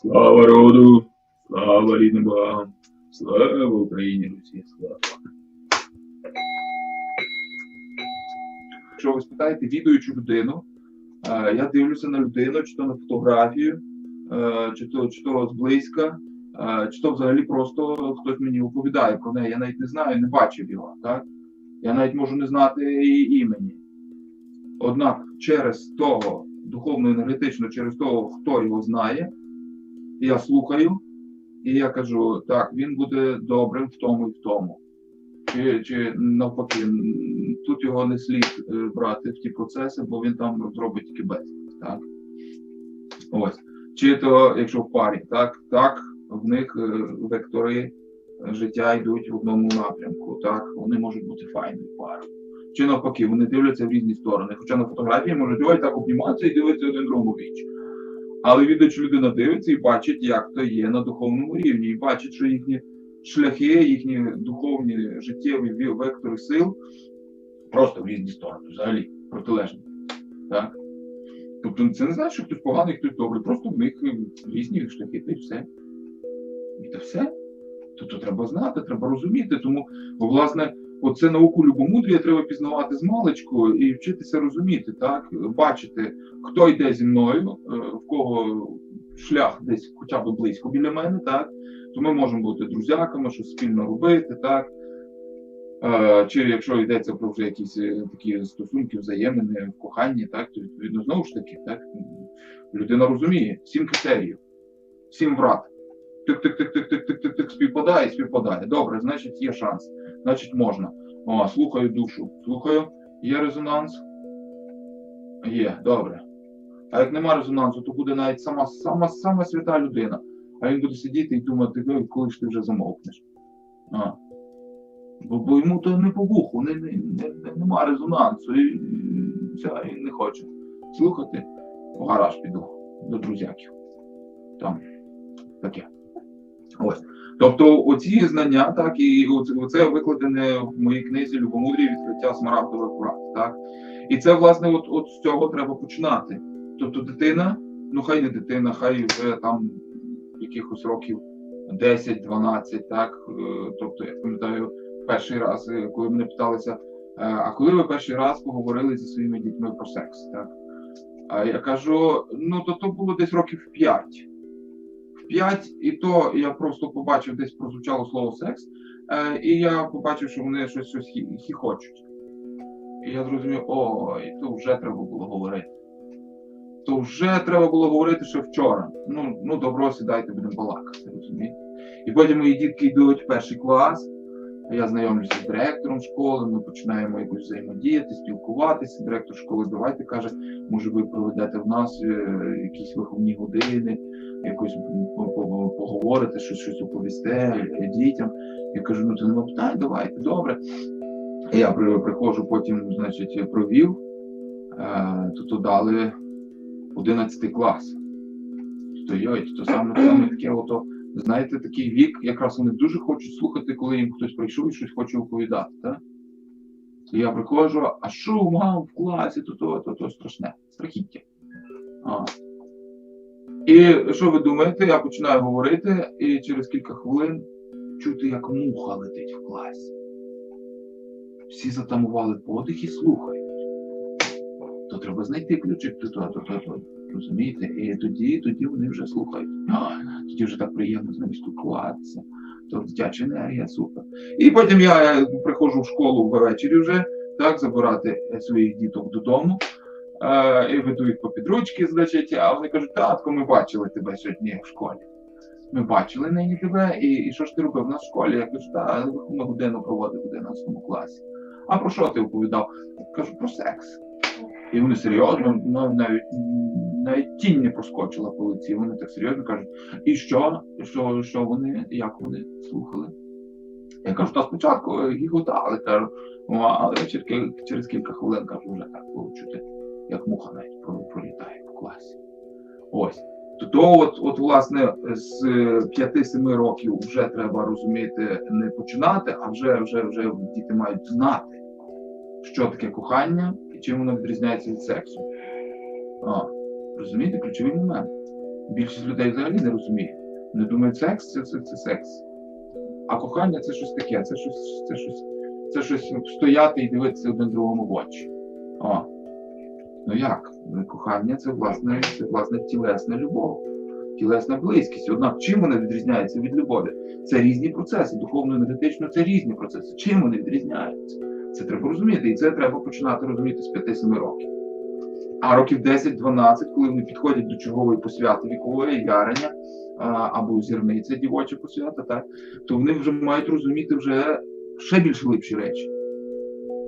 Слава роду, слава рідним богам, слава Україні, Русі, слава. Якщо ви спитаєте відуючу людину, е, я дивлюся на людину, чи то на фотографію, е, чи то, чи то зблизька, е, чи то взагалі просто хтось мені оповідає про неї. Я навіть не знаю, не бачив його. Так? Я навіть можу не знати її імені. Однак через того, духовно енергетично, через того, хто його знає, я слухаю, і я кажу, так, він буде добрим в тому і в тому. Чи, чи навпаки, тут його не слід е, брати в ті процеси, бо він там зробить безлад. Так? Ось. Чи то, якщо в парі, так, так, в них е, вектори життя йдуть в одному напрямку, так, вони можуть бути файною парою. Чи навпаки, вони дивляться в різні сторони. Хоча на фотографії можуть ой, так обніматися і дивитися один другому віч. Але відео людина дивиться і бачить, як то є на духовному рівні, і бачить, що їхні шляхи, їхні духовні життєві вектори сил просто в різні сторони, взагалі протилежні. Так? Тобто це не значить, що хтось поганий, хтось добрий, просто в них різні шляхи, та й все. І це все. Тобто треба знати, треба розуміти. Тому, власне, оце науку любомудрія треба пізнавати з маличку і вчитися розуміти, так, бачити, хто йде зі мною, е, в кого шлях десь хоча б близько біля мене, так, то ми можемо бути друзяками, щось спільно робити, так. Е, Чи якщо йдеться про вже якісь е, такі стосунки, взаємини в коханні, так, то відповідно знову ж таки, так, людина розуміє сім критеріїв, сім врат. Тик-тик-тик-тик-тик-тик-тик-тик співпадає, співпадає. Добре, значить є шанс, значить можна. О, слухаю душу, слухаю, є резонанс. Є, добре. А як нема резонансу, то буде навіть сама сама, сама свята людина. А він буде сидіти і думати, «Ой, коли ж ти вже замовкнеш. А. Бо, бо йому то не по вуху, не, не, не, не, нема резонансу, і, ця, і не хоче слухати. В гараж піду до друзяків. Там таке. Ось. Тобто, оці знання, так, і оце викладене в моїй книзі Любомудрі відкриття смарагдових врат. Так? І це, власне, от, от з цього треба починати. Тобто, дитина, ну хай не дитина, хай вже там якихось років 10-12, так. е, Тобто, я пам'ятаю, перший раз, е, коли мене питалися, е, а коли ви перший раз поговорили зі своїми дітьми про секс, так? А я кажу: ну то то було десь років 5. 5, і то я просто побачив, десь прозвучало слово секс, е, і я побачив, що вони щось щось хі- хіхочуть. І я зрозумів, ой, то вже треба було говорити. То вже треба було говорити ще вчора. Ну, ну добро, сідайте, будемо балакати, розумієте? І потім мої дітки йдуть в перший клас, я знайомлюся з директором школи, ми починаємо якось взаємодіяти, спілкуватися. Директор школи, давайте каже, може ви проведете в нас е, якісь виховні години, якось по- по- поговорите, щось, щось оповісте дітям. Я кажу, ну це нема питань, давайте, добре. Я приходжу, потім, значить, провів, е, то дали 11 клас. То йой, то саме, саме таке, ото, знаєте, такий вік, якраз вони дуже хочуть слухати, коли їм хтось прийшов і щось хоче оповідати. Так? То я приходжу, а що мам в класі, то то, то, то страшне, страхіття. А. І що ви думаєте? Я починаю говорити, і через кілька хвилин чути, як муха летить в класі. Всі затамували подих і слухають. То треба знайти ключик до того, то, то, то, розумієте? І тоді, тоді вони вже слухають. Вже так приємно з ними спілкуватися. То дитяча енергія, супер. І потім я е, приходжу в школу ввечері вже, так, забирати е, своїх діток додому. Е, і веду їх по підручки, значить, а вони кажуть, татко, ми бачили тебе сьогодні в школі. Ми бачили нині тебе, і, і що ж ти робив в нас в школі? Я кажу, та ми годину проводив в 11 класі. А про що ти оповідав? Кажу, про секс. І вони серйозно, ну, навіть, навіть тінь не проскочила по лиці. Вони так серйозно кажуть, і що? Що, що вони, як вони слухали? Я кажу, та спочатку гіготали, кажу, але через, кілька хвилин кажу, вже так було чути, як муха навіть пролітає в класі. Ось. То, от, от, власне, з 5-7 років вже треба розуміти, не починати, а вже, вже, вже діти мають знати, що таке кохання чим воно відрізняється від сексу. А, розумієте, ключовий момент. Більшість людей взагалі не розуміє. Не думають, секс це, це, це секс. А кохання це щось таке, це щось, це щось, це щось стояти і дивитися один другому в очі. О. Ну як? Ну, Кохання це власне, це власне тілесна любов, тілесна близькість. Однак чим вони відрізняються від любові? Це різні процеси. Духовно-енергетично це різні процеси. Чим вони відрізняються? Це треба розуміти, і це треба починати розуміти з 5-7 років. А років 10-12, коли вони підходять до чергової посвяти вікової ярення або зірниця дівоча посвята, так, то вони вже мають розуміти вже ще більш глибші речі.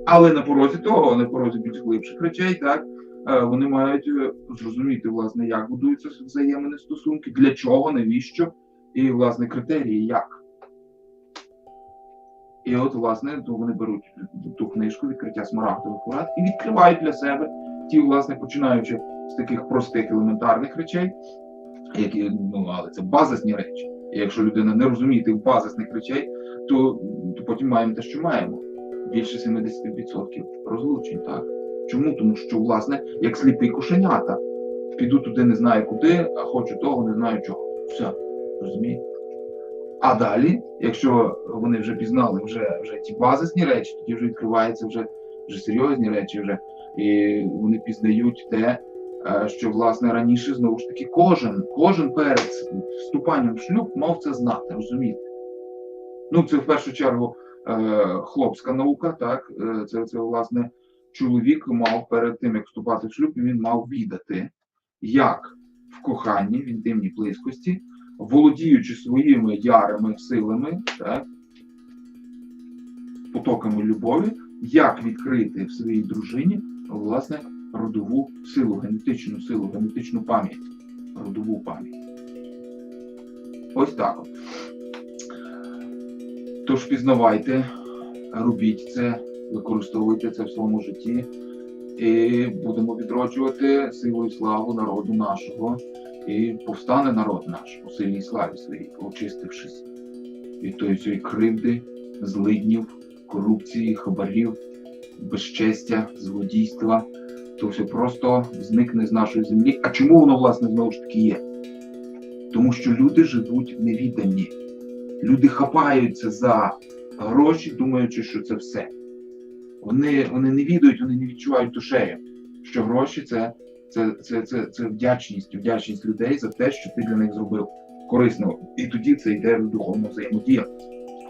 Але на порозі того, на порозі більш глибших речей, так, е, вони мають е, зрозуміти, власне, як будуються взаємини стосунки, для чого, навіщо, і, власне, критерії як. І от, власне, то вони беруть ту книжку відкриття смарагдових порад і відкривають для себе ті, власне, починаючи з таких простих елементарних речей, які, ну, але це базисні речі. І якщо людина не розуміє тих базисних речей, то, то потім маємо те, що маємо. Більше 70% розлучень, так. Чому? Тому що, власне, як сліпі кошенята. Піду туди, не знаю куди, а хочу того, не знаю чого. Все, розумієте? А далі, якщо вони вже пізнали вже, вже ті базисні речі, тоді вже відкриваються вже, вже серйозні речі, вже, і вони пізнають те, е, що власне раніше знову ж таки кожен, кожен перед вступанням в шлюб мав це знати, розумієте? Ну, це в першу чергу е, хлопська наука, так, е, це, це власне чоловік мав перед тим, як вступати в шлюб, він мав відати, як в коханні, в інтимній близькості, володіючи своїми ярими силами, так, потоками любові, як відкрити в своїй дружині власне родову силу, генетичну силу, генетичну пам'ять, родову пам'ять. Ось так. Тож пізнавайте, робіть це, використовуйте це в своєму житті і будемо відроджувати силу і славу народу нашого. І повстане народ наш у сильній славі своїй, очистившись від тої всієї кривди, злиднів, корупції, хабарів, безчестя, злодійства. То все просто зникне з нашої землі. А чому воно, власне, знову ж таки є? Тому що люди живуть невідані. Люди хапаються за гроші, думаючи, що це все. Вони, вони не відають, вони не відчувають душею, що гроші це це, це, це, це вдячність, вдячність людей за те, що ти для них зробив корисно. І тоді це йде в духовну взаємодія.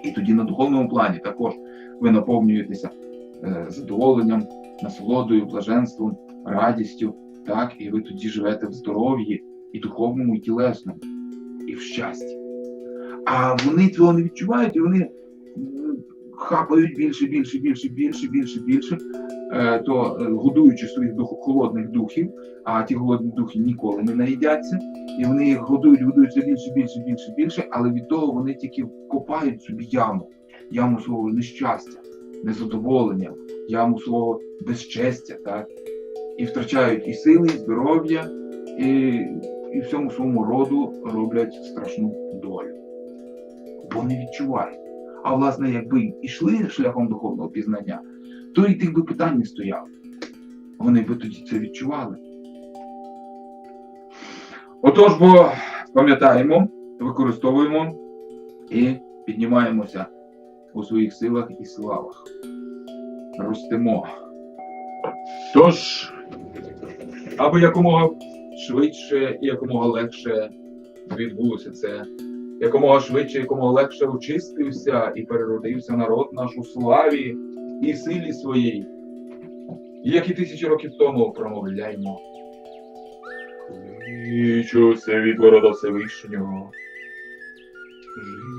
І тоді на духовному плані також ви наповнюєтеся е, задоволенням, насолодою, блаженством, радістю, так, і ви тоді живете в здоров'ї і духовному, і тілесному, і в щасті. А вони цього не відчувають, і вони хапають більше, більше, більше, більше, більше, більше, е, то е, годуючи своїх холодних духів, а ті голодні духи ніколи не наїдяться, і вони їх годують, годують все більше, більше, більше, більше, але від того вони тільки копають собі яму, яму свого нещастя, незадоволення, яму свого безчестя, так? І втрачають і сили, і здоров'я, і, і всьому своєму роду роблять страшну долю. Бо не відчувають. А власне, якби йшли шляхом духовного пізнання, то і тих би питань не стояло. Вони би тоді це відчували. Отож, бо пам'ятаємо, використовуємо і піднімаємося у своїх силах і славах. Ростемо. Тож, аби якомога швидше і якомога легше відбулося це, якомога швидше, якомога легше очистився і переродився народ наш у славі і силі своїй, як і тисячі років тому промовляємо. Кличуся від ворота Всевишнього.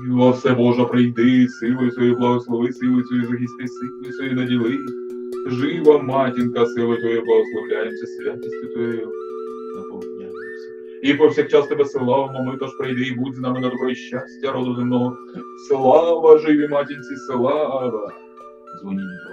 Живо все Боже прийди, силою своєю благослови, силою своєю захисти, силою своєю наділи. Жива матінка, силою Твоєю благословляємося, святістю Твоєю. І повсякчас тебе славимо, ми тож прийди і будь з нами на добро і щастя роду земного. Слава живі матінці, слава! Дзвоніть.